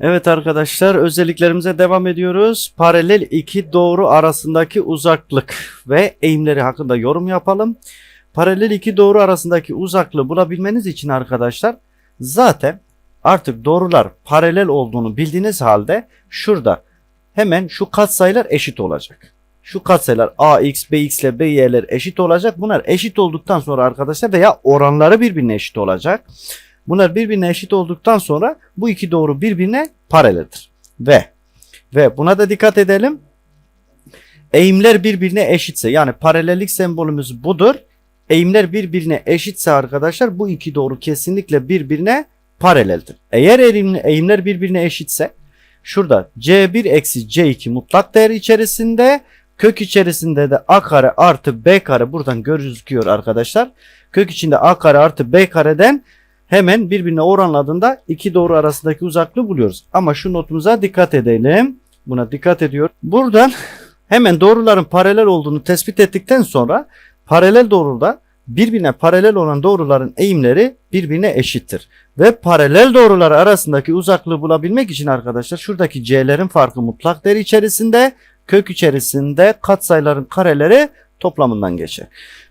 Evet arkadaşlar özelliklerimize devam ediyoruz. Paralel iki doğru arasındaki uzaklık ve eğimleri hakkında yorum yapalım. Paralel iki doğru arasındaki uzaklığı bulabilmeniz için arkadaşlar zaten artık doğrular paralel olduğunu bildiğiniz halde şurada hemen şu katsayılar eşit olacak. Şu katsayılar ax, bx ile by'ler eşit olacak. Bunlar eşit olduktan sonra arkadaşlar veya oranları birbirine eşit olacak. Bunlar birbirine eşit olduktan sonra bu iki doğru birbirine paraleldir. Ve ve buna da dikkat edelim. Eğimler birbirine eşitse yani paralellik sembolümüz budur. Eğimler birbirine eşitse arkadaşlar bu iki doğru kesinlikle birbirine paraleldir. Eğer eğim- eğimler birbirine eşitse şurada c1 eksi c2 mutlak değer içerisinde kök içerisinde de a kare artı b kare buradan gözüküyor arkadaşlar. Kök içinde a kare artı b kareden hemen birbirine oranladığında iki doğru arasındaki uzaklığı buluyoruz. Ama şu notumuza dikkat edelim. Buna dikkat ediyor. Buradan hemen doğruların paralel olduğunu tespit ettikten sonra paralel doğruda birbirine paralel olan doğruların eğimleri birbirine eşittir. Ve paralel doğrular arasındaki uzaklığı bulabilmek için arkadaşlar şuradaki c'lerin farkı mutlak değer içerisinde kök içerisinde katsayıların kareleri toplamından geçer.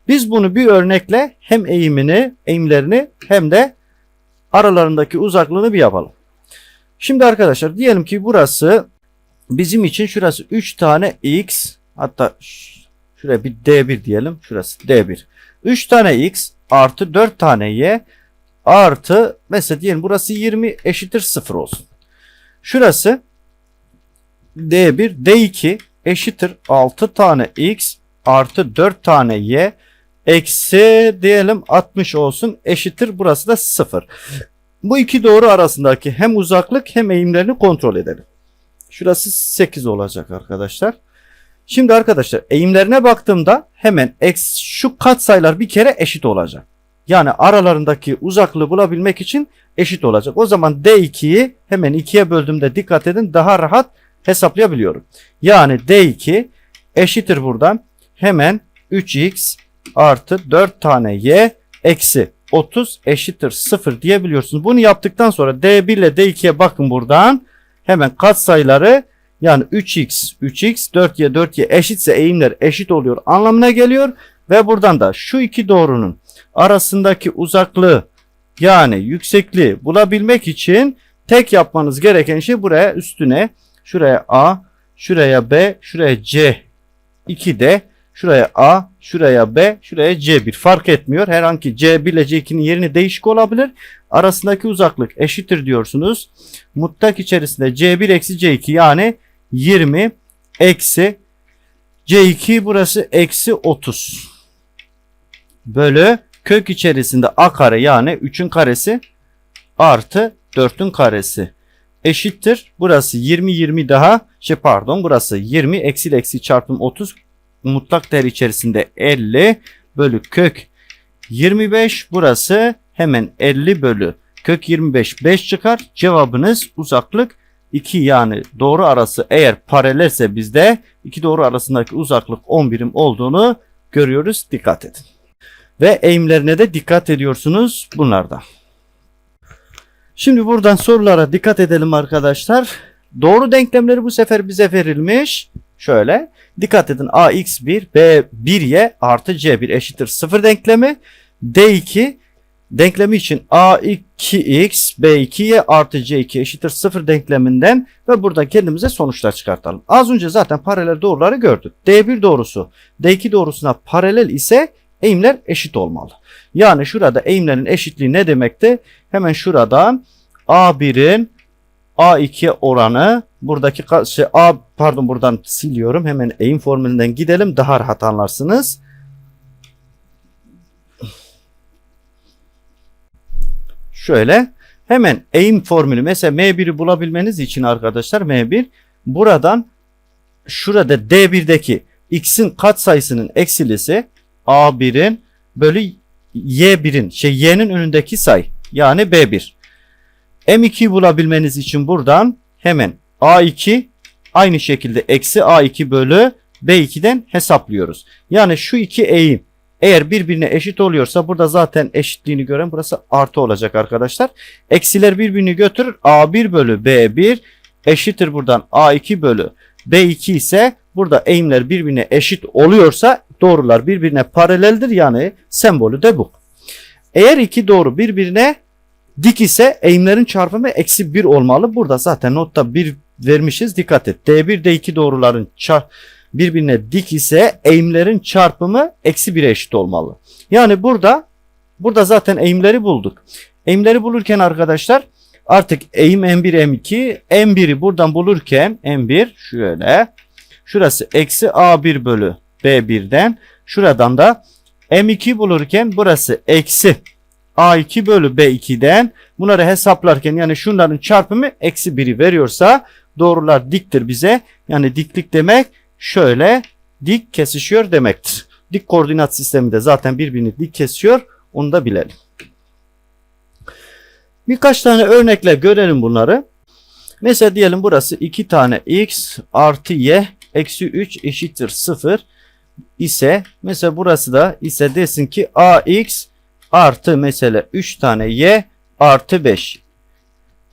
Biz bunu bir örnekle hem eğimini, eğimlerini hem de aralarındaki uzaklığını bir yapalım. Şimdi arkadaşlar diyelim ki burası bizim için şurası 3 tane x hatta şuraya bir d1 diyelim. Şurası d1. 3 tane x artı 4 tane y artı mesela diyelim burası 20 eşittir 0 olsun. Şurası d1 d2 eşittir 6 tane x artı 4 tane y eksi diyelim 60 olsun eşittir burası da 0. Bu iki doğru arasındaki hem uzaklık hem eğimlerini kontrol edelim. Şurası 8 olacak arkadaşlar. Şimdi arkadaşlar eğimlerine baktığımda hemen x şu katsayılar bir kere eşit olacak. Yani aralarındaki uzaklığı bulabilmek için eşit olacak. O zaman D2'yi hemen 2'ye böldüğümde dikkat edin daha rahat hesaplayabiliyorum. Yani D2 eşittir buradan hemen 3x artı 4 tane y eksi 30 eşittir 0 diyebiliyorsunuz. Bunu yaptıktan sonra D1 ile D2'ye bakın buradan. Hemen katsayıları yani 3x 3x 4y 4y eşitse eğimler eşit oluyor anlamına geliyor. Ve buradan da şu iki doğrunun arasındaki uzaklığı yani yüksekliği bulabilmek için tek yapmanız gereken şey buraya üstüne şuraya A, şuraya B, şuraya C 2D, şuraya A, şuraya B, şuraya C1 fark etmiyor. Herhangi C1 ile C2'nin yerini değişik olabilir. Arasındaki uzaklık eşittir diyorsunuz. Mutlak içerisinde C1 eksi C2 yani 20 eksi C2 burası eksi 30 bölü kök içerisinde A kare yani 3'ün karesi artı 4'ün karesi eşittir. Burası 20 20 daha şey pardon burası 20 eksi eksi çarpım 30 mutlak değer içerisinde 50 bölü kök 25 burası hemen 50 bölü kök 25 5 çıkar. Cevabınız uzaklık 2 yani doğru arası eğer paralelse bizde iki doğru arasındaki uzaklık 10 birim olduğunu görüyoruz. Dikkat edin. Ve eğimlerine de dikkat ediyorsunuz bunlarda. Şimdi buradan sorulara dikkat edelim arkadaşlar. Doğru denklemleri bu sefer bize verilmiş. Şöyle dikkat edin ax1 b1y artı c1 eşittir 0 denklemi. d2 denklemi için a2x b2y artı c2 eşittir 0 denkleminden ve burada kendimize sonuçlar çıkartalım. Az önce zaten paralel doğruları gördük. d1 doğrusu d2 doğrusuna paralel ise eğimler eşit olmalı. Yani şurada eğimlerin eşitliği ne demekti? Hemen şuradan A1'in A2'ye oranı buradaki şey, A pardon buradan siliyorum. Hemen eğim formülünden gidelim daha rahat anlarsınız. Şöyle hemen eğim formülü mesela M1'i bulabilmeniz için arkadaşlar M1 buradan şurada D1'deki x'in katsayısının eksilisi A1'in bölü Y1'in şey Y'nin önündeki say yani B1. M2'yi bulabilmeniz için buradan hemen A2 aynı şekilde eksi A2 bölü B2'den hesaplıyoruz. Yani şu iki eğim Eğer birbirine eşit oluyorsa burada zaten eşitliğini gören burası artı olacak arkadaşlar. Eksiler birbirini götürür. A1 bölü B1 eşittir buradan A2 bölü B2 ise burada eğimler birbirine eşit oluyorsa doğrular birbirine paraleldir. Yani sembolü de bu. Eğer iki doğru birbirine dik ise eğimlerin çarpımı eksi 1 olmalı. Burada zaten notta 1 vermişiz. Dikkat et. D1 D2 doğruların birbirine dik ise eğimlerin çarpımı eksi 1'e eşit olmalı. Yani burada burada zaten eğimleri bulduk. Eğimleri bulurken arkadaşlar artık eğim M1 M2 M1'i buradan bulurken M1 şöyle şurası eksi A1 bölü B1'den şuradan da M2 bulurken burası eksi A2 bölü B2'den bunları hesaplarken yani şunların çarpımı eksi 1'i veriyorsa doğrular diktir bize. Yani diklik demek şöyle dik kesişiyor demektir. Dik koordinat sistemi de zaten birbirini dik kesiyor. Onu da bilelim. Birkaç tane örnekle görelim bunları. Mesela diyelim burası 2 tane x artı y eksi 3 eşittir 0 ise mesela burası da ise desin ki ax artı mesela 3 tane y artı 5.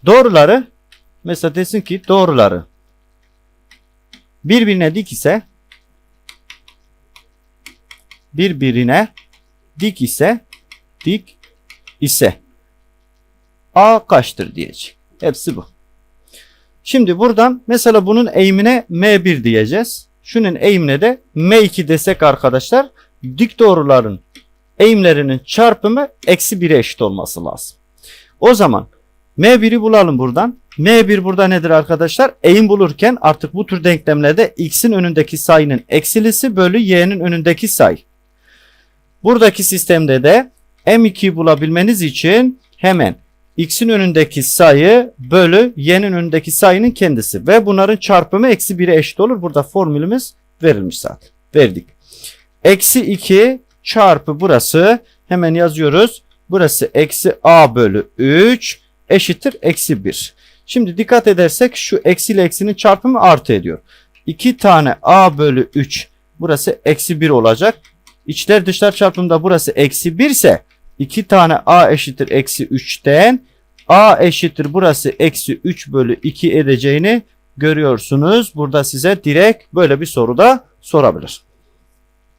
Doğruları mesela desin ki doğruları birbirine dik ise birbirine dik ise dik ise a kaçtır diyecek. Hepsi bu. Şimdi buradan mesela bunun eğimine m1 diyeceğiz. Şunun eğimine de m2 desek arkadaşlar dik doğruların eğimlerinin çarpımı eksi 1'e eşit olması lazım. O zaman M1'i bulalım buradan. M1 burada nedir arkadaşlar? Eğim bulurken artık bu tür denklemlerde x'in önündeki sayının eksilisi bölü y'nin önündeki sayı. Buradaki sistemde de M2'yi bulabilmeniz için hemen x'in önündeki sayı bölü y'nin önündeki sayının kendisi ve bunların çarpımı eksi 1'e eşit olur. Burada formülümüz verilmiş zaten. Verdik. Eksi 2 çarpı burası hemen yazıyoruz. Burası eksi a bölü 3 eşittir eksi 1. Şimdi dikkat edersek şu eksi ile eksinin çarpımı artı ediyor. 2 tane a bölü 3 burası eksi 1 olacak. İçler dışlar çarpımında burası eksi 1 ise 2 tane a eşittir eksi 3'ten a eşittir burası eksi 3 bölü 2 edeceğini görüyorsunuz. Burada size direkt böyle bir soru da sorabilir.